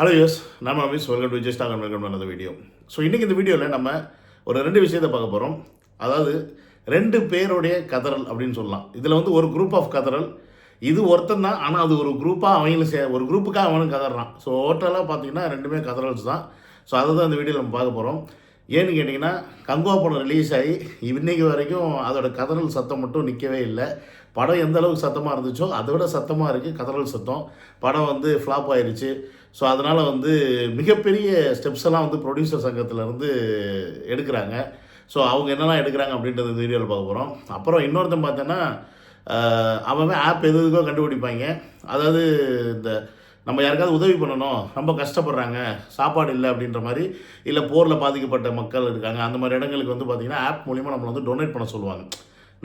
Hello யூஸ் நம்ம miss welcome to just again welcome நல்ல வீடியோ ஸோ இன்றைக்கி இந்த வீடியோவில் நம்ம ஒரு ரெண்டு விஷயத்தை பார்க்க போகிறோம் அதாவது ரெண்டு பேருடைய கதறல் அப்படின்னு சொல்லலாம். இதில் வந்து ஒரு குரூப் ஆஃப் கதறல். இது ஒருத்தன் தான் ஆனால் அது ஒரு குரூப்பாக அவங்களும் சே ஒரு குரூப்புக்காக அவனும் கதறான். ஸோ ஓட்டலாக பார்த்தீங்கன்னா ரெண்டுமே கதறல்ஸ் தான். ஸோ அதை தான் இந்த வீடியோவில் நம்ம பார்க்க போகிறோம் ஏன்னு கேட்டிங்கன்னா கங்கோ படம் ரிலீஸ் ஆகி இன்னைக்கு வரைக்கும் அதோட கதறல் சத்தம் மட்டும் நிற்கவே இல்லை. படம் எந்த அளவுக்கு சத்தமாக இருந்துச்சோ அதை விட சத்தமாக இருக்குது கதறல் சத்தம். படம் வந்து ஃப்ளாப் ஆயிருச்சு. ஸோ அதனால் வந்து மிகப்பெரிய ஸ்டெப்ஸ் எல்லாம் வந்து ப்ரொடியூசர் சங்கத்திலேருந்து எடுக்கிறாங்க. ஸோ அவங்க என்னெல்லாம் எடுக்கிறாங்க அப்படின்றது இந்த வீடியோவில் பார்க்க போகிறோம் அப்புறம் இன்னொருத்தன் பார்த்தோன்னா அவன் ஆப் எது எதுக்கோ கண்டுபிடிப்பாங்க. அதாவது இந்த நம்ம யாருக்காவது உதவி பண்ணணும் ரொம்ப கஷ்டப்படுறாங்க சாப்பாடு இல்லை அப்படின்ற மாதிரி இல்லை போரில் பாதிக்கப்பட்ட மக்கள் இருக்காங்க அந்த மாதிரி இடங்களுக்கு வந்து பார்த்திங்கன்னா ஆப் மூலிமா நம்மளை வந்து டொனேட் பண்ண சொல்லுவாங்க.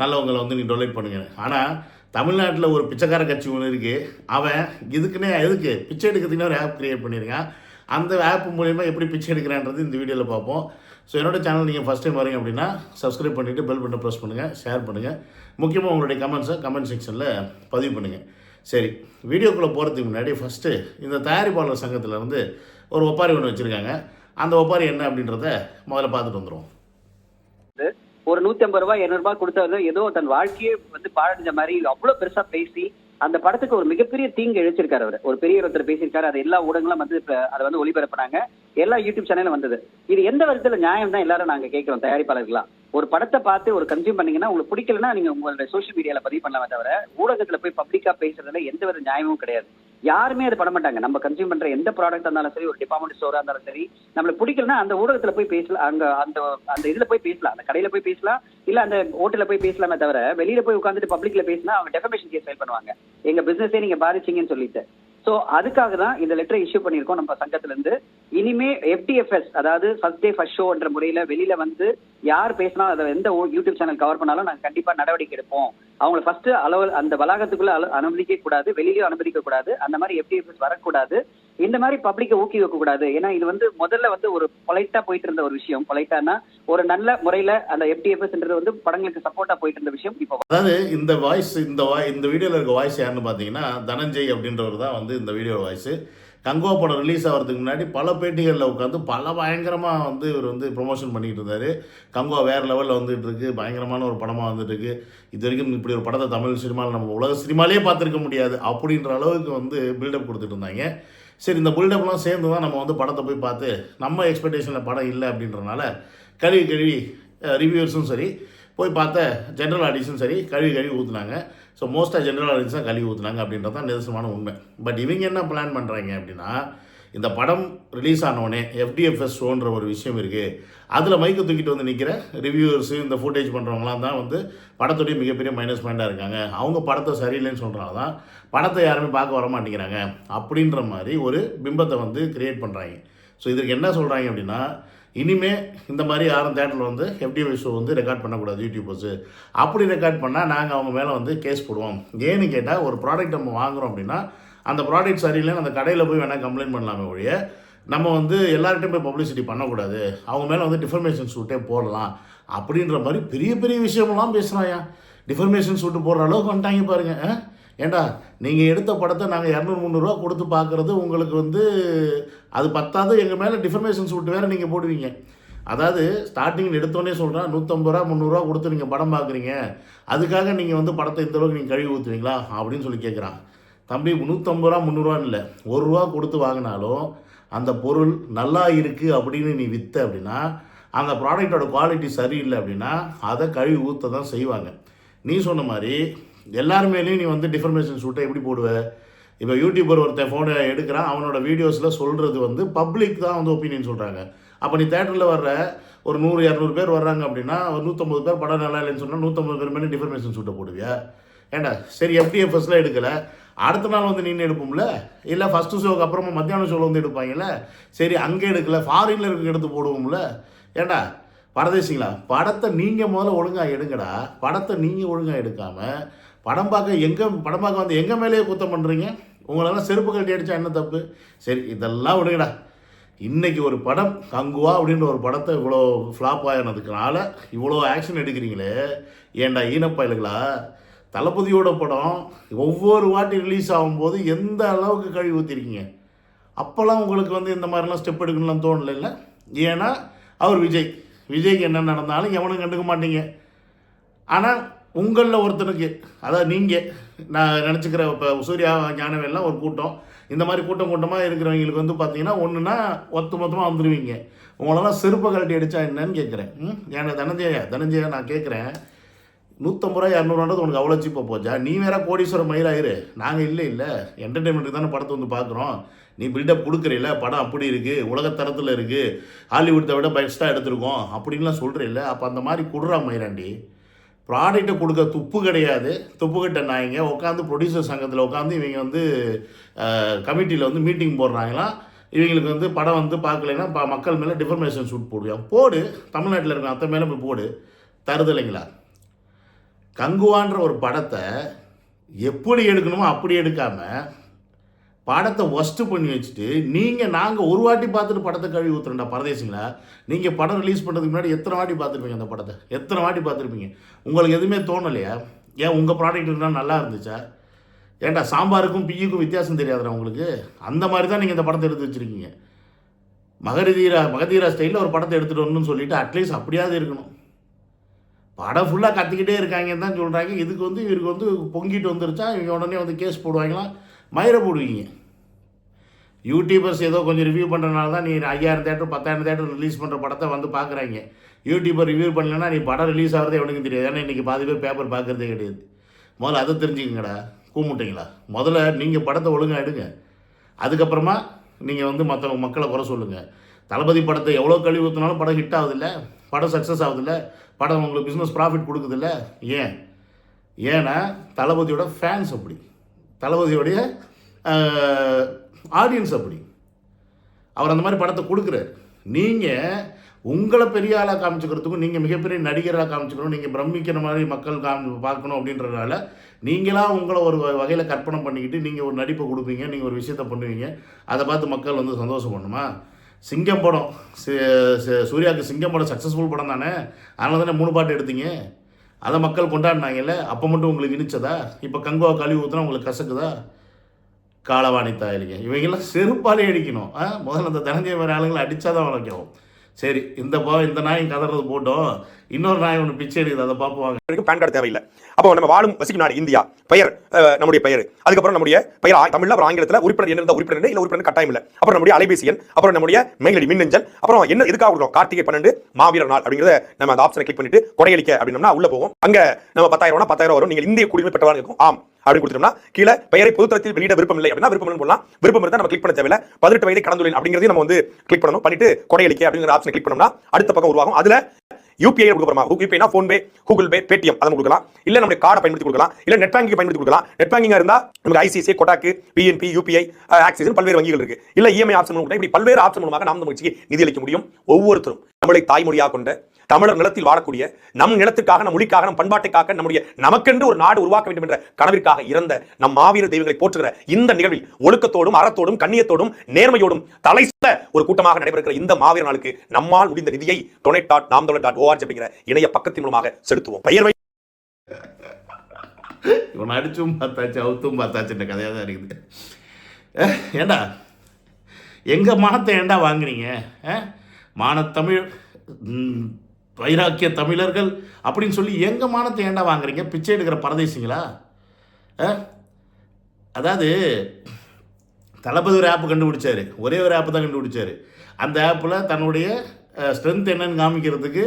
நல்லவங்களை வந்து நீ டொனேட் பண்ணுங்க. ஆனால் தமிழ்நாட்டில் ஒரு பிச்சைக்கார கட்சி ஒன்று இருக்குது அவன் இதுக்குன்னே எதுக்கு? பிச்சை எடுக்கிறதுக்குன்னே ஒரு ஆப் க்ரியேட் பண்ணியிருக்கான் அந்த ஆப் மூலிமா எப்படி பிச்சை எடுக்கிறான்றது இந்த வீடியோவில் பார்ப்போம். ஸோ என்னோட சேனல் நீங்கள் ஃபஸ்ட் டைம் வரீங்க அப்படின்னா சப்ஸ்கிரைப் பண்ணிவிட்டு பெல் பட்டனை ப்ரெஸ் பண்ணுங்கள் ஷேர் பண்ணுங்கள் முக்கியமாக உங்களுடைய கமெண்ட்ஸை கமெண்ட் செக்ஷனில் பதிவு பண்ணுங்கள் சரி வீடியோக்குள்ளே போகிறதுக்கு முன்னாடி ஃபஸ்ட்டு இந்த தயாரிப்பாளர் சங்கத்தில் வந்து ஒரு ஒப்பாரி ஒன்று வச்சுருக்காங்க. அந்த ஒப்பாரி என்ன அப்படின்றத முதல்ல பார்த்துட்டு வந்துடுவோம் ஒரு நூத்தி ஐம்பது ரூபாய் இருநூறு ரூபாய் கொடுத்தது ஏதோ தன் வாழ்க்கையே வந்து பாழடைஞ்ச மாதிரி அவ்வளவு பெருசா பேசி அந்த படத்துக்கு ஒரு மிகப்பெரிய தீங்கு இழைச்சிருக்காரு அவர். ஒரு பெரிய ஒருத்தர் பேசியிருக்காரு. அது எல்லா ஊடகங்களும் வந்து அதை வந்து ஒளிபரப்புனாங்க. எல்லா யூடியூப் சேனலும் வந்தது. இது எந்த விதத்துல நியாயம் தான் எல்லாரும் நாங்க கேட்கிறோம் தயாரிப்பாளர்களா ஒரு படத்தை பார்த்து ஒரு கன்சியூம் பண்ணீங்கன்னா உங்களுக்கு பிடிக்கலன்னா நீங்க உங்களோட சோஷியல் மீடியால பதிவு பண்ணலாம் தவிர ஊடகத்துல போய் பப்ளிக்கா பேசுறதுல எந்த வித நியாயமும் கிடையாது. யாருமே அது பண்ண மாட்டாங்க. நம்ம கன்சியூம் பண்ற எந்த ப்ராடக்ட் இருந்தாலும் சரி ஒரு டிபார்ட்மெண்ட் ஸ்டோரா இருந்தாலும் சரி நம்மளுக்கு பிடிக்கலன்னா அந்த ஊடகத்துல போய் பேசலாம். அங்க அந்த அந்த இதுல போய் பேசலாம். அந்த கடையில போய் பேசலாம். இல்ல அந்த ஹோட்டல்ல போய் பேசலாமே தவிர வெளியில போய் உட்காந்துட்டு பப்ளிக்ல பேசினா அவங்க டெஃபமேஷன் கேஸ் ஃபைல் பண்ணுவாங்க. எங்க பிசினஸே நீங்க பாதிச்சீங்கன்னு சொல்லிட்டு. ஸோ அதுக்காக தான் இந்த லெட்டரை இஷ்யூ பண்ணியிருக்கோம் நம்ம சங்கத்துல இருந்து இனிமே எஃப்டிஎஃப்எஸ் அதாவது ஃபர்ஸ்ட் டே ஃபர்ஸ்ட் ஷோன்ற முறையில வெளியில வந்து யார் பேசினாலும் அதை எந்த யூடியூப் சேனல் கவர் பண்ணாலும் நாங்கள் கண்டிப்பா நடவடிக்கை எடுப்போம். அவங்கள ஃபர்ஸ்ட் அளவு அந்த வளாகத்துக்குள்ள அனுமதிக்க கூடாது வெளியிலயும் அனுமதிக்க கூடாது. அந்த மாதிரி எஃப்டிஎஃப்எஸ் வரக்கூடாது. இந்த மாதிரி பப்ளிக்கை ஊக்குவிக்க கூடாது. ஏன்னா இது வந்து முதல்ல வந்து ஒரு பொலைட்டா போயிட்டு இருந்த ஒரு விஷயம். பொலைட்டானா ஒரு நல்ல முறையில அந்த எஃப்டிஎஃப்எஸ்ன்றது வந்து படங்களுக்கு சப்போர்ட்டா போயிட்டு இருந்த விஷயம் இப்போ அதாவது இந்த வாய்ஸ் இந்த வாய் இந்த வீடியோல இருக்க வாய்ஸ் யாருன்னு பாத்தீங்கன்னா தனஞ்சய் அப்படின்றவர் தான் வந்து இந்த வீடியோ வாய்ஸ் கங்கோ படம் ரிலீஸ் ஆகிறதுக்கு முன்னாடி பல பேட்டிகளில் உட்காந்து பல பயங்கரமாக வந்து இவர் வந்து ப்ரொமோஷன் பண்ணிகிட்டு இருந்தார் கங்கோ வேறு லெவலில் வந்துட்டு இருக்கு. பயங்கரமான ஒரு படமாக வந்துட்டு இருக்கு. இது வரைக்கும் இப்படி ஒரு படத்தை தமிழ் சினிமாவில் நம்ம உலக சினிமாலே பார்த்துருக்க முடியாது. அப்படின்ற அளவுக்கு வந்து பில்டப் கொடுத்துட்டு இருந்தாங்க. சரி இந்த பில்டப்லாம் சேர்ந்து தான் நம்ம வந்து படத்தை போய் பார்த்து நம்ம எக்ஸ்பெக்டேஷனில் படம் இல்லை அப்படின்றனால கழுவி கழுவி ரிவ்யூஸும் சரி போய் பார்த்த ஜென்ரல் ஆடிஷன் சரி கழுவி கழுவி ஊற்றுனாங்க ஸோ மோஸ்ட்டாக ஜென்ரல் ஆடியன்ஸ் தான் கழுவி ஊற்றுனாங்க அப்படின்றது தான் நிதர்சனமான உண்மை. பட் இவங்க என்ன பிளான் பண்ணுறாங்க அப்படின்னா இந்த படம் ரிலீஸ் ஆனோடனே எஃப்டிஎஃப்எஸ் ஷோன்ற ஒரு விஷயம் இருக்குது அதில் மைக்கு தூக்கிட்டு வந்து நிற்கிற ரிவ்யூவர்ஸு இந்த ஃபுட்டேஜ் பண்ணுறவங்களாம் தான் வந்து படத்துடைய மிகப்பெரிய மைனஸ் பாயிண்டாக இருக்காங்க. அவங்க படத்தை சரியில்லைன்னு சொல்கிறனால தான் படத்தை யாருமே பார்க்க வர மாட்டேங்கிறாங்க. அப்படின்ற மாதிரி ஒரு பிம்பத்தை வந்து கிரியேட் பண்ணுறாங்க ஸோ இதற்கு என்ன சொல்கிறாங்க அப்படின்னா இனிமே இந்த மாதிரி யாரும் தேட்டரில் வந்து எஃப்டிஎஃப் ஷோ வந்து ரெக்கார்ட் பண்ணக்கூடாது யூடியூபர்ஸு அப்படி ரெக்கார்ட் பண்ணால் நாங்கள் அவங்க மேலே வந்து கேஸ் போடுவோம். ஏன்னு கேட்டால் ஒரு ப்ராடக்ட் நம்ம வாங்குறோம் அப்படின்னா அந்த ப்ராடக்ட் சரியில்லைன்னு அந்த கடையில் போய் வேணால் கம்ப்ளைண்ட் பண்ணலாமே ஒழிய நம்ம வந்து எல்லார்கிட்டையும் போய் பப்ளிசிட்டி பண்ணக்கூடாது. அவங்க மேலே வந்து டிஃபர்மேஷன் சூட்டே போடலாம். அப்படின்ற மாதிரி பெரிய பெரிய விஷயமெல்லாம் பேசுகிறாயா டிஃபர்மேஷன் சூட்டு போடுற அளவுக்கு வந்துட்டாங்க பாருங்க ஆ? ஏண்டா நீங்கள் எடுத்த படத்தை நாங்கள் இரநூறு முந்நூறுரூவா கொடுத்து பார்க்குறது உங்களுக்கு வந்து அது பத்தாது எங்கள் மேலே டிஃபர்மேஷன் சூட்டு வேறு நீங்கள் போடுவீங்க. அதாவது ஸ்டார்டிங் எடுத்தோடனே சொல்கிறேன் நூற்றம்பது ரூபா முந்நூறுரூவா கொடுத்து நீங்கள் படம் பார்க்குறீங்க. அதுக்காக நீங்கள் வந்து படத்தை இந்த அளவுக்கு நீங்கள் கழுவி ஊற்றுவீங்களா அப்படின்னு சொல்லி கேட்குறான் தம்பி நூற்றம்பது ரூபா முந்நூறுரூவான்னு இல்லை. ஒரு ரூபா கொடுத்து வாங்கினாலும் அந்த பொருள் நல்லா இருக்குது அப்படின்னு நீ விற்ற அப்படின்னா அந்த ப்ராடக்டோட குவாலிட்டி சரியில்லை அப்படின்னா அதை கழுவி ஊற்ற தான் செய்வாங்க. நீ சொன்ன மாதிரி எல்லார் மேலேயும் நீ வந்து டிஃபர்மேஷன் ஷூட்டை எப்படி போடுவ? இப்போ யூடியூபர் ஒருத்தன் ஃபோனை எடுக்கிறான் அவனோட வீடியோஸில் சொல்கிறது வந்து பப்ளிக் தான் வந்து ஒப்பீனியன் சொல்கிறாங்க அப்போ நீ தேட்டரில் வர்ற ஒரு நூறு இரநூறு பேர் வர்றாங்க அப்படின்னா ஒரு நூற்றம்பது பேர் படம் நல்லா இல்லைன்னு சொன்னால் நூற்றம்பது பேர் மேலே டிஃபர்மேஷன் ஷூட்டை போடுவியா? ஏண்டா? சரி எஃப்டிஎஃப்எஸ்லாம் எடுக்கலை. அடுத்த நாள் வந்து நின்று எடுப்போம்ல? இல்லை ஃபஸ்ட்டு ஷோக்கு அப்புறமா மத்தியான ஷோவில் வந்து எடுப்பாங்கல்ல? சரி அங்கே எடுக்கல ஃபாரினில் இருக்க எடுத்து போடுவோம்ல? ஏண்டா? பரதேசிங்களா? படத்தை நீங்கள் முதல்ல ஒழுங்காக எடுங்கடா. படத்தை நீங்கள் ஒழுங்காக எடுக்காமல் படம் பார்க்க எங்கே படம் பார்க்க வந்து எங்கள் மேலேயே குத்தம் பண்ணுறீங்க உங்களெல்லாம் செருப்பு கட்டி அடித்தா என்ன தப்பு? சரி இதெல்லாம் விடுங்கடா. இன்றைக்கி ஒரு படம் கங்குவா அப்படின்ற ஒரு படத்தை இவ்வளோ ஃப்ளாப் ஆகினதுக்குனால இவ்வளோ ஆக்ஷன் எடுக்கிறீங்களே. ஏன்டா ஈனப்பயலுங்களா தளபதியோட படம் ஒவ்வொரு வாட்டி ரிலீஸ் ஆகும்போது எந்த அளவுக்கு கழுவி ஊற்றிருக்கீங்க அப்போல்லாம் உங்களுக்கு வந்து இந்த மாதிரிலாம் ஸ்டெப் எடுக்கணும்லாம் தோணல இல்லை ஏன்னா அவர் விஜய். விஜய்க்கு என்ன நடந்தாலும் எவனும் கண்டுக்க மாட்டீங்க. ஆனால் உங்களில் ஒருத்தனுக்கு அதாவது நீங்கள் நான் நினச்சிக்கிற இப்போ சூர்யா ஞானவெல்லாம் ஒரு கூட்டம். இந்த மாதிரி கூட்டம் கூட்டமாக இருக்கிறவங்களுக்கு வந்து பார்த்தீங்கன்னா ஒன்றுனா ஒத்து மொத்தமாக வந்துடுவீங்க உங்களெல்லாம் செருப்பை கழட்டி அடித்தா என்னன்னு கேட்குறேன் ம்? ஏன்னா தனஞ்சயா தனஞ்சயா நான் கேட்குறேன் நூற்றம்பது ரூபா இரநூறுவான்றது உனக்கு அவ்வளோ சீப்பாக போச்சா? நீ வேற கோடீஸ்வரம் மயிலாயிரு நாங்கள் இல்லை இல்லை. என்டர்டெயின்மெண்ட்டுக்கு தானே படத்தை வந்து பார்க்குறோம் நீ பில்டப் கொடுக்குறீல்ல படம் அப்படி இருக்குது உலகத்தரத்தில் இருக்குது ஹாலிவுட்டை விட பெஸ்ட்டாக எடுத்திருக்கோம். அப்படின்லாம் சொல்கிறீல்ல அப்போ அந்த மாதிரி கொடுறா மயிராண்டி ப்ராடக்ட்டை கொடுக்க துப்பு கிடையாது. துப்பு கட்ட நாய்ங்க உட்காந்து ப்ரொடியூசர் சங்கத்தில் உட்காந்து இவங்க வந்து கமிட்டியில் வந்து மீட்டிங் போடுறாங்களாம். இவங்களுக்கு வந்து படம் வந்து பார்க்கலைன்னா மக்கள் மேலே டிஃபர்மேஷன் ஷூட் போடுவியா போடு. தமிழ்நாட்டில் இருக்க அத்தை மேலே போய் போடு. தருதலைங்களா? கங்குவான்ற ஒரு படத்தை எப்படி எடுக்கணுமோ அப்படி எடுக்காமல் படத்தை ஒஸ்ட்டு பண்ணி வச்சுட்டு நீங்கள் நாங்கள் ஒரு வாட்டி பார்த்துட்டு படத்தை கழுவி ஊற்றுறேன்டா பரதேசிங்களா? நீங்கள் படம் ரிலீஸ் பண்ணுறதுக்கு முன்னாடி எத்தனை வாட்டி பார்த்துருப்பீங்க அந்த படத்தை? எத்தனை வாட்டி பார்த்துருப்பீங்க? உங்களுக்கு எதுவுமே தோணலையா? ஏன் உங்கள் ப்ராடக்ட் இருந்தால் நல்லா இருந்துச்சா? ஏன்டா சாம்பாருக்கும் பிய்யுக்கும் வித்தியாசம் தெரியாதுடா உங்களுக்கு? அந்த மாதிரி தான் நீங்கள் இந்த படத்தை எடுத்து வச்சுருக்கீங்க. மகரதீரா மகதீரா ஸ்டைலில் ஒரு படத்தை எடுத்துகிட்டு வரணும்னு சொல்லிட்டு அட்லீஸ்ட் அப்படியாவது இருக்கணும். படம் ஃபுல்லாக கத்திக்கிட்டே இருக்காங்கன்னு தான் சொல்கிறாங்க இதுக்கு வந்து இவருக்கு வந்து பொங்கிட்டு வந்துருச்சா? இவங்க உடனே வந்து கேஸ் போடுவாங்களாம் மயிரை போடுவீங்க. யூடியூபர்ஸ் ஏதோ கொஞ்சம் ரிவ்யூ பண்ணுறனால தான் நீ ஐயாயிரம் தேட்டர் பத்தாயிரம் தேட்டர் ரிலீஸ் பண்ணுற படத்தை வந்து பார்க்குறாங்க யூடியூபர் ரிவ்யூ பண்ணலன்னா நீ படம் ரிலீஸ் ஆகிறதே எவனுக்கும் தெரியாது. ஏன்னா இன்றைக்கி பாதி பேர் பேப்பர் பார்க்குறதே கிடையாது. முதல்ல அதை தெரிஞ்சுக்கங்கடா. கூமுட்டிங்களா முதல்ல நீங்கள் படத்தை ஒழுங்காக எடுங்க. அதுக்கப்புறமா நீங்கள் வந்து மற்ற மக்களை குறை சொல்லுங்கள் தளபதி படத்தை எவ்வளோ கழிவு ஊற்றினாலும் படம் ஹிட் ஆகுதில்ல. படம் சக்ஸஸ் ஆகுதில்ல. படம் உங்களுக்கு பிஸ்னஸ் ப்ராஃபிட் கொடுக்குதில்ல. ஏன்? ஏன்னா தளபதியோட ஃபேன்ஸ் அப்படி. தளபதியோடைய ஆடியன்ஸ் அப்படி. அவர் அந்த மாதிரி படத்தை கொடுக்குறாரு. நீங்கள் உங்களை பெரிய ஆளாக காமிச்சுக்கிறதுக்கும் நீங்கள் மிகப்பெரிய நடிகராக காமிச்சுக்கணும் நீங்கள் பிரமிக்கிற மாதிரி மக்கள் காமி பார்க்கணும் அப்படின்றதுனால நீங்களாக உங்களை ஒரு வகையில் கற்பனை பண்ணிக்கிட்டு நீங்கள் ஒரு நடிப்பை கொடுப்பீங்க நீங்கள் ஒரு விஷயத்த பண்ணுவீங்க. அதை பார்த்து மக்கள் வந்து சந்தோஷம் பண்ணுமா சிங்கம் படம். சூர்யாவுக்கு சிங்கம் படம் சக்ஸஸ்ஃபுல் படம் தானே? அதனால தானே மூணு பாட்டு எடுத்தீங்க? அதை மக்கள் கொண்டாடினாங்கல்ல அப்போ மட்டும் உங்களுக்கு இனிச்சதா? இப்போ கங்கோ கழுவி ஊற்றினா உங்களுக்கு கசக்குதா? காலவாணி தாயலிங்க. இவங்கெல்லாம் செருப்பாலே அடிக்கணும். முதல்ல அந்த தனஞ்சய வர ஆளுங்களை அடித்தாதான் வளர்க்கணும் சரி இந்த பா இந்த நாயும் கதறது போட்டோம். இன்னொரு நாய் ஒன்று பிச்சை எடுக்குது அதை பார்ப்போம். பேன் கார்டு தேவையில்லை. அப்போ நம்ம வாழும் வசிக்கும் நாடு இந்தியா. பெயர் நம்முடைய பெயர். அதுக்கப்புறம் நம்முடைய பெயர் தமிழ்ல அப்புறம் ஆங்கிலத்தில் உறுப்பினர் என்ன இருந்தால் உறுப்பினர் இல்லை உறுப்பினர் கட்டாயம் இல்லை. அப்புறம் நம்முடைய அலைபேசி எண் அப்புறம் நம்முடைய மெயிலடி மின்னஞ்சல் அப்புறம் என்ன எதுக்காக கொடுக்குறோம் கார்த்திகை பன்னெண்டு மாவீரர் நாள் அப்படிங்கிறத நம்ம அந்த ஆப்ஷனை கிளிக் பண்ணிட்டு கொடையளிக்க அப்படின்னா உள்ள போவோம். அங்க நம்ம பத்தாயிரம் பத்தாயிரம் வரும். நீங்கள் இந்திய குடிமை பெற்றவராக இருக்கும். ஆம். அப்படின்னு கொடுத்தோம்னா கீழே பெயரை பொதுத்தளத்தில் வெளியிட விருப்பம் இல்லை அப்படின்னா விருப்பம் போடலாம். விருப்பம் இருந்தால் நம்ம கிளிக் பண்ண தேவையில்ல. பதினெட்டு வயதை கடந்துள்ளேன் அப்படிங்கிறதையும் நம்ம வந்து கிளிக் பண்ணணும். பண்ணிட்டு கொடையளிக்க அப்படிங்கிற ஆப்ஷன் கிளிக் பண்ணோம்னா அடுத்த பக்கம் உருவாகும். அதுல யூபிஐ கொடுக்க போறோமா யூபிஐனா PhonePe Google pay Paytm அதை கொடுக்கலாம். இல்லை நம்முடைய கார்டை பயன்படுத்தி கொடுக்கலாம். இல்லை நெட் பேங்கிங் பயன்படுத்தி கொடுக்கலாம். நெட் பேங்கிங்கா இருந்தால் நமக்கு ஐசிஐசிஐ கொட்டாக்கு பிஎன்பி யூபிஐ ஆக்சிஸ் பல்வேறு வங்கிகள் இருக்கு. இல்லை இஎம்ஐ ஆப்ஷன் மூலம் கூட இப்படி பல்வேறு ஆப்ஷன் மூலமாக நாம் முயற்சிக்கு நிதி அளிக்க முடியும். ஒவ்வொருத்தரும் நம்மளை தாய்மொழியாக கொண்ட தமிழர் நிலத்தில் வாழக்கூடிய நம் நிலத்துக்காக நம் மொழிக்காக நம் பண்பாட்டுக்காக நம்முடைய நமக்கென்று ஒரு நாடு உருவாக்க வேண்டும் என்ற கனவிற்காக இறந்த நம் மாவீர தெய்வங்களை போற்றுகிற இந்த நிகழ்வில் ஒழுக்கத்தோடும் அறத்தோடும் கண்ணியத்தோடும் நேர்மையோடும் தலை ஒரு கூட்டமாக நடைபெறுகிற இந்த மாவீர நாளுக்கு நம்மால் முடிந்த நிதியை டொனேட் டாட் நாம் டாட் ஓஆர்ஜி அப்படிங்கிற இணைய பக்கத்தின் மூலமாக செலுத்துவோம். பெயர் இவன் அடிச்சும் பார்த்தாச்சு அவுத்தும் பார்த்தாச்சுன்ற கதையாக தான் இருக்குது. ஏண்டா எங்கள் மானத்தை ஏண்டா வாங்குனீங்க? மானத்தமிழ் வைராக்கிய தமிழர்கள் அப்படின்னு சொல்லி எங்கள் மானத்தை ஏண்டா வாங்குறீங்க? பிச்சை எடுக்கிற பரதேசிங்களா? அதாவது தளபதி ஒரு ஆப் கண்டுபிடிச்சாரு. ஒரே ஒரு ஆப் தான் கண்டுபிடிச்சாரு. அந்த ஆப்பில் தன்னுடைய ஸ்ட்ரென்த் என்னன்னு காமிக்கிறதுக்கு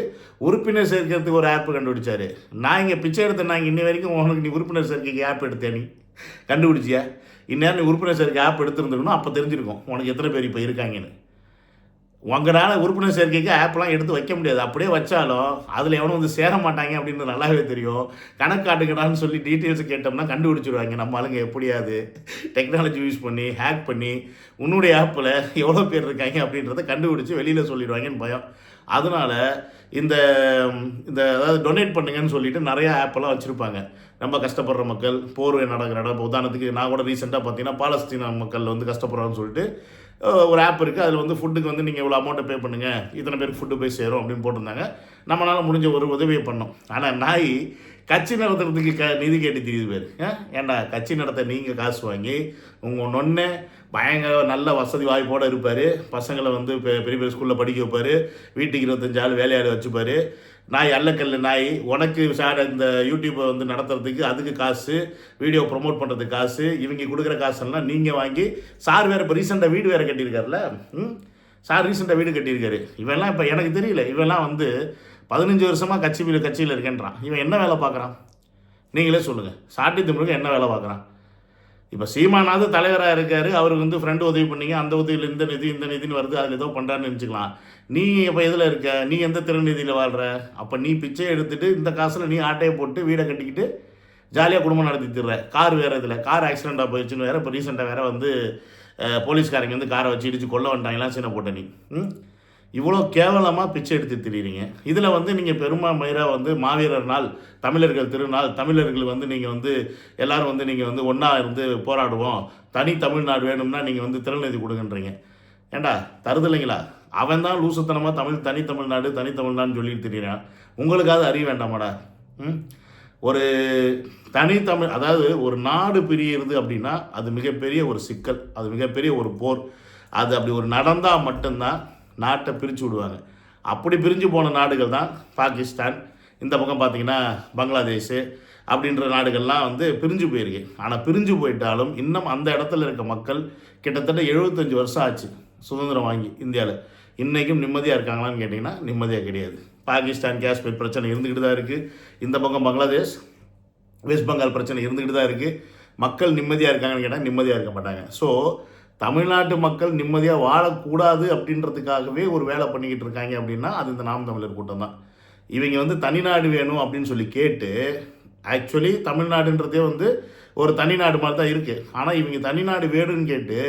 உறுப்பினர் சேர்க்கிறதுக்கு ஒரு ஆப் கண்டுபிடிச்சாரு. நான் இங்கே பிச்சை எடுத்த நான் இன்னி வரைக்கும் உனக்கு நீ உறுப்பினர் சேர்க்கைக்கு ஆப் எடுத்தே நீ. கண்டுபிடிச்சியா? இந்நேரம் நீ உறுப்பினர் சேர்க்கை ஆப் எடுத்துருந்துருக்கணும் அப்போ தெரிஞ்சிருக்கும் உனக்கு எத்தனை பேர் இப்போ இருக்காங்கன்னு. உங்களால் உறுப்பினர் சேர்க்கைக்கு ஆப்லாம் எடுத்து வைக்க முடியாது. அப்படியே வச்சாலும் அதில் எவனும் வந்து சேர மாட்டாங்க அப்படின்னு நல்லாவே தெரியும். கணக்காட்டுக்கடான்னு சொல்லி டீட்டெயில்ஸ் கேட்டோம்னா கண்டுபிடிச்சிருவாங்க. நம்ம ஆளுங்க எப்படியாது டெக்னாலஜி யூஸ் பண்ணி ஹேக் பண்ணி உன்னுடைய ஆப்பில் எவ்வளோ பேர் இருக்காங்க அப்படின்றத கண்டுபிடிச்சி வெளியில் சொல்லிடுவாங்கன்னு பயம். அதனால் இந்த இந்த அதாவது டொனேட் பண்ணுங்கன்னு சொல்லிட்டு நிறையா ஆப்பெல்லாம் வச்சுருப்பாங்க. ரொம்ப கஷ்டப்படுற மக்கள் போர்வை நடக்கிற இடம் இப்போ உதாரணத்துக்கு நான் கூட ரீசெண்டாக பார்த்தீங்கன்னா பாலஸ்தீன மக்கள் வந்து கஷ்டப்படுறான்னு சொல்லிட்டு ஒரு ஆப் இருக்குது அதில் வந்து ஃபுட்டுக்கு வந்து நீங்கள் இவ்வளோ அமௌண்ட்டை பே பண்ணுங்கள் இத்தனை பேருக்கு ஃபுட்டு போய் சேரும் அப்படின்னு போட்டிருந்தாங்க. நம்மளால் முடிஞ்ச ஒரு உதவியை பண்ணோம். ஆனால் நாய் கட்சி நடத்துறதுக்கு க நிதி கேட்டு தெரியுது பேர். ஏன்டா கட்சி நடத்த நீங்கள் காசு வாங்கி உங்கள் நொன்னே பயங்கர நல்ல வசதி வாய்ப்போடு இருப்பார். பசங்களை வந்து பெ- பெரிய பெரிய ஸ்கூலில் படிக்க வைப்பார். வீட்டுக்கு இருபத்தஞ்சு ஆள் வேலையாள் வச்சுப்பார். நாய் அல்லக்கல் நாய். உனக்கு சார் இந்த யூடியூப்பை வந்து நடத்துறதுக்கு அதுக்கு காசு வீடியோ ப்ரொமோட் பண்ணுறதுக்கு காசு இவங்க கொடுக்குற காசெல்லாம் நீங்கள் வாங்கி சார் வேறு இப்போ ரீசெண்டாக வீடு வேறு கட்டியிருக்காருல்ல சார் ரீசெண்டாக வீடு கட்டியிருக்காரு. இவெல்லாம் இப்போ எனக்கு தெரியல இவெல்லாம் வந்து பதினஞ்சு வருஷமாக கட்சி வீடு கட்சியில் இருக்கேன்றான். இவன் என்ன வேலை பார்க்குறான்? நீங்களே சொல்லுங்கள் சாட்டி திமுக என்ன வேலை பார்க்குறான்? இப்போ சீமானாவது தலைவராக இருக்கார் அவருக்கு வந்து ஃப்ரெண்டு உதவி பண்ணீங்க அந்த உதவியில் இந்த நிதி இந்த நிதின்னு வருது அதில் ஏதோ பண்ணுறான்னு நினச்சிக்கலாம். நீ இப்போ எதில் இருக்க? நீ எந்த திருநிதியில் வாழ்கிற அப்போ நீ பிச்சை எடுத்துகிட்டு இந்த காசில் நீ ஆட்டையை போட்டு வீடை கட்டிக்கிட்டு ஜாலியாக குடும்பம் நடத்தி கார் வேறு இதில். கார் ஆக்சிடெண்ட்டாக போயிடுச்சுன்னு வேறு இப்போ ரீசெண்டாக வேறு வந்து போலீஸ்காரங்க வந்து காரை வச்சு இடிச்சு கொல்ல வந்துட்டாங்களாம் சின்ன போட்ட நீ. இவ்வளோ கேவலமாக பிச்சை எடுத்து திரியிறீங்க. இதில் வந்து நீங்கள் பெருமா மயிராக வந்து மாவீரர் நாள் தமிழர்கள் திருநாள் தமிழர்கள் வந்து நீங்கள் வந்து எல்லோரும் வந்து நீங்கள் வந்து ஒன்றா இருந்து போராடுவோம். தனி தமிழ்நாடு வேணும்னா நீங்கள் வந்து திறநிதி கொடுங்கன்றீங்க. ஏண்டா? தருதில்லைங்களா அவன் தான் லூசுத்தனமாக தமிழ் தனி தமிழ்நாடு தனி தமிழ்நாடுன்னு சொல்லிட்டு தெரியிறான். உங்களுக்காவது அறிய வேண்டாமாடா. ம்? ஒரு தனித்தமிழ் அதாவது ஒரு நாடு பிரியிறது அப்படின்னா அது மிகப்பெரிய ஒரு சிக்கல் அது மிகப்பெரிய ஒரு போர். அது அப்படி ஒரு நடந்தால் மட்டும்தான் நாட்டை பிரித்து விடுவாங்க. அப்படி பிரிஞ்சு போன நாடுகள் தான் பாகிஸ்தான் இந்த பக்கம் பார்த்திங்கன்னா பங்களாதேஷு அப்படின்ற நாடுகள்லாம் வந்து பிரிஞ்சு போயிருக்கு. ஆனால் பிரிஞ்சு போயிட்டாலும் இன்னும் அந்த இடத்துல இருக்க மக்கள் கிட்டத்தட்ட எழுபத்தஞ்சு வருஷம் ஆச்சு சுதந்திரம் வாங்கி இந்தியாவில் இன்றைக்கும் நிம்மதியாக இருக்காங்களான்னு கேட்டிங்கன்னா நிம்மதியாக கிடையாது. பாகிஸ்தான் காஷ்மீர் பிரச்சனை இருந்துக்கிட்டு தான் இருக்குது இந்த பக்கம் பங்களாதேஷ் வெஸ்ட் பெங்கால் பிரச்சனை இருந்துக்கிட்டு தான் இருக்குது மக்கள் நிம்மதியாக இருக்காங்கன்னு கேட்டால் நிம்மதியாக இருக்க மாட்டாங்க. ஸோ தமிழ்நாட்டு மக்கள் நிம்மதியாக வாழக்கூடாது அப்படின்றதுக்காகவே ஒரு வேலை பண்ணிக்கிட்டு இருக்காங்க அப்படின்னா அது இந்த நாம் தமிழர் கூட்டம் தான். இவங்க வந்து தனிநாடு வேணும் அப்படின்னு சொல்லி கேட்டு ஆக்சுவலி தமிழ்நாடுன்றதே வந்து ஒரு தனிநாடு மாதிரி தான் இருக்குது ஆனால் இவங்க தனிநாடு வேணும்னு கேட்டு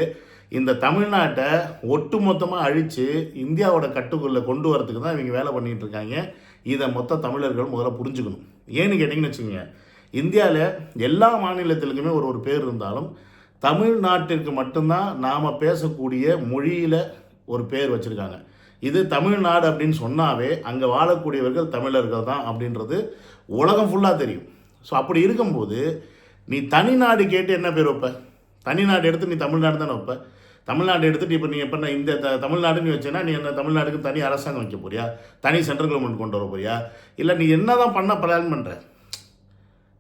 இந்த தமிழ்நாட்டை ஒட்டு மொத்தமாக அழித்து இந்தியாவோட கட்டுக்குள்ளே கொண்டு வரதுக்கு தான் இவங்க வேலை பண்ணிகிட்டு இருக்காங்க. இதை மொத்த தமிழர்கள் முதல்ல புரிஞ்சுக்கணும். ஏன்னு கேட்டிங்கன்னு வச்சுக்கோங்க இந்தியாவில் எல்லா மாநிலத்திலுக்குமே ஒரு ஒரு பேர் இருந்தாலும் தமிழ்நாட்டிற்கு மட்டும்தான் நாம் பேசக்கூடிய மொழியில் ஒரு பேர் வச்சுருக்காங்க. இது தமிழ்நாடு அப்படின்னு சொன்னாவே அங்கே வாழக்கூடியவர்கள் தமிழர்கள் தான் அப்படின்றது உலகம் ஃபுல்லாக தெரியும். ஸோ அப்படி இருக்கும்போது நீ தனிநாடு கேட்டு என்ன பேர் வைப்ப? தனிநாடு எடுத்து நீ தமிழ்நாடு தானே வைப்ப? தமிழ்நாடு எடுத்துகிட்டு இப்போ நீ எப்போ இந்த த தமிழ்நாடுன்னு வச்சேன்னா நீ என்ன தமிழ்நாடுக்கு தனி அரசாங்கம் வைக்க போறியா? தனி சென்ட்ரல் கவர்மெண்ட் கொண்டு வர போறியா? இல்லை நீ என்ன தான் பண்ண பிளான் பண்ணுற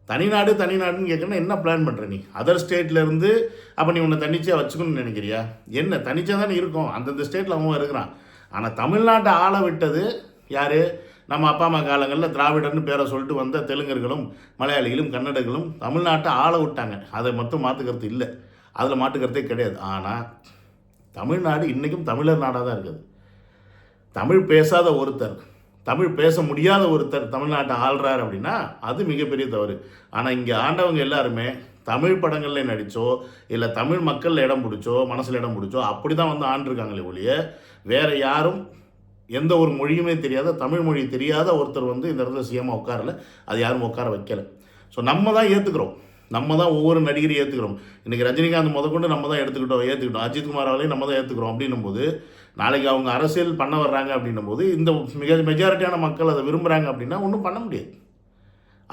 தனிநாடு தனிநாடுன்னு கேட்கணும்னா என்ன பிளான் பண்ணுற நீ? அதர் ஸ்டேட்லேருந்து அப்போ நீ உன்னை தனிச்சையாக வச்சுக்கணும்னு நினைக்கிறியா? என்ன தனிச்சாக தானே இருக்கும். அந்தந்த ஸ்டேட்டில் அவன் இருக்கிறான். ஆனால் தமிழ்நாட்டை ஆள விட்டது யார்? நம்ம அப்பா அம்மா காலங்களில் திராவிடர்னு பேரை சொல்லிட்டு வந்த தெலுங்கர்களும் மலையாளிகளும் கன்னடர்களும் தமிழ்நாட்டை ஆள விட்டாங்க. அதை மட்டும் மாற்றுக்கிறது இல்லை. அதில் மாற்றுக்கிறதே கிடையாது. ஆனால் தமிழ்நாடு இன்றைக்கும் தமிழர் நாடாக தான் இருக்குது. தமிழ் பேசாத ஒருத்தர் தமிழ் பேச முடியாத ஒருத்தர் தமிழ்நாட்டை ஆள்றார் அப்படின்னா அது மிகப்பெரிய தவறு. ஆனால் இங்கே ஆண்டவங்க எல்லாருமே தமிழ் படங்களில் நடித்தோ இல்லை தமிழ் மக்களில் இடம் பிடிச்சோ மனசில் இடம் பிடிச்சோ அப்படி தான் வந்து ஆண்டிருக்காங்களே ஒழிய வேறு யாரும் எந்த ஒரு மொழியுமே தெரியாத தமிழ் மொழி தெரியாத ஒருத்தர் வந்து இந்த இடத்துல சிஎம்மாக உட்காரல அது யாரும் உட்கார வைக்கல. ஸோ நம்ம தான் ஏற்றுக்கிறோம் நம்ம தான் ஒவ்வொரு நடிகரையும் ஏற்றுக்கிறோம் இன்றைக்கி ரஜினிகாந்த் முதற்கொண்டு நம்ம தான் எடுத்துக்கிட்டோம் ஏற்றுக்கிட்டோம் அஜித் குமார் அவர்களையும் நம்ம தான் ஏற்றுக்கிறோம் அப்படின்னும் போது நாளைக்கு அவங்க அரசியல் பண்ண வர்றாங்க அப்படின்னும் போது இந்த மிக மெஜாரிட்டியான மக்கள் அதை விரும்புகிறாங்க அப்படின்னா ஒன்றும் பண்ண முடியாது.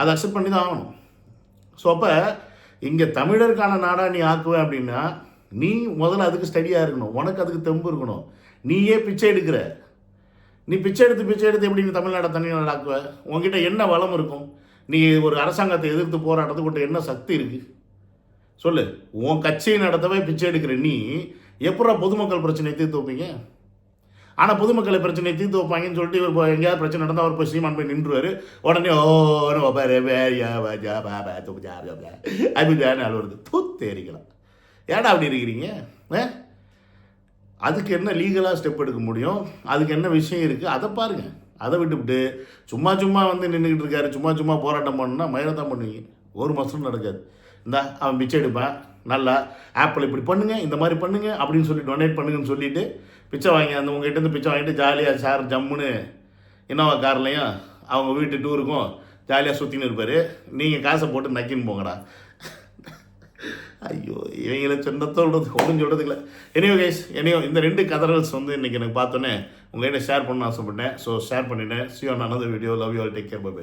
அதை அக்செப்ட் பண்ணி தான் ஆகணும். ஸோ அப்போ இங்கே தமிழருக்கான நாடாக நீ ஆக்குவேன் அப்படின்னா நீ முதல்ல அதுக்கு ஸ்டடியாக இருக்கணும். உனக்கு அதுக்கு தெம்பு இருக்கணும். நீயே பிச்சை எடுக்கிற. நீ பிச்சை எடுத்து பிச்சை எடுத்து எப்படி நீ தமிழ்நாடை தனி நாடாக்குவ உங்ககிட்ட என்ன வளம் இருக்கும்? நீ ஒரு அரசாங்கத்தை எதிர்த்து போராட்டத்துக்கு உன்கிட்ட என்ன சக்தி இருக்கு? சொல்லு. உன் கட்சியை நடத்தவே பிச்சை எடுக்கிற நீ எப்படா பொதுமக்கள் பிரச்சனையை தீர்த்து வைப்பீங்க? ஆனால் பொதுமக்களை பிரச்சனையை தீர்த்து வைப்பாங்கன்னு சொல்லிட்டு இவர் இப்போ எங்கேயாவது பிரச்சனை நடந்தால் அவர் போய் சீமான் போய் நின்றுவார். உடனே ஓ பாரு வேரியா பாஜா அப்படின்னு அழுவுறது. தூத்தேரிக்கலாம் ஏடா அப்படி இருக்கிறீங்க? ஆ? அதுக்கு என்ன லீகலாக ஸ்டெப் எடுக்க முடியும்? அதுக்கு என்ன விஷயம் இருக்குது அதை பாருங்கள் அதை விட்டுவிட்டு சும்மா சும்மா வந்து நின்றுக்கிட்டு இருக்காரு சும்மா சும்மா போராட்டம் பண்ணணும்னா தான் பண்ணுவீங்க. ஒரு மாதம் நடக்காது. இந்தா அவன் பிச்சை எடுப்பான் நல்லா ஆப்பிள் இப்படி பண்ணுங்கள் இந்த மாதிரி பண்ணுங்கள் அப்படின்னு சொல்லி டொனேட் பண்ணுங்கன்னு சொல்லிவிட்டு பிச்சை வாங்கி அந்த உங்ககிட்ட இருந்து பிச்சை வாங்கிட்டு ஜாலியாக சார் ஜம்முன்னு இன்னோவா கார்லையும் அவங்க வீட்டு டூருக்கும் ஜாலியாக சுற்றின்னு இருப்பார். நீங்கள் காசை போட்டு நக்கின்னு போங்கடா. ஐயோ இவங்கள சொன்னத்தோடு ஒன்றும் சொல்கிறதுக்கு இல்லை. எனியோ கைஸ் எனியோ இந்த ரெண்டு கதறல்ஸ் வந்து இன்றைக்கி எனக்கு பார்த்தோன்னே உங்கள்கிட்ட ஷேர் பண்ண ஆசைப்பட்டேன். ஸோ ஷேர் பண்ணிட்டேன். See you another video love you all take care bye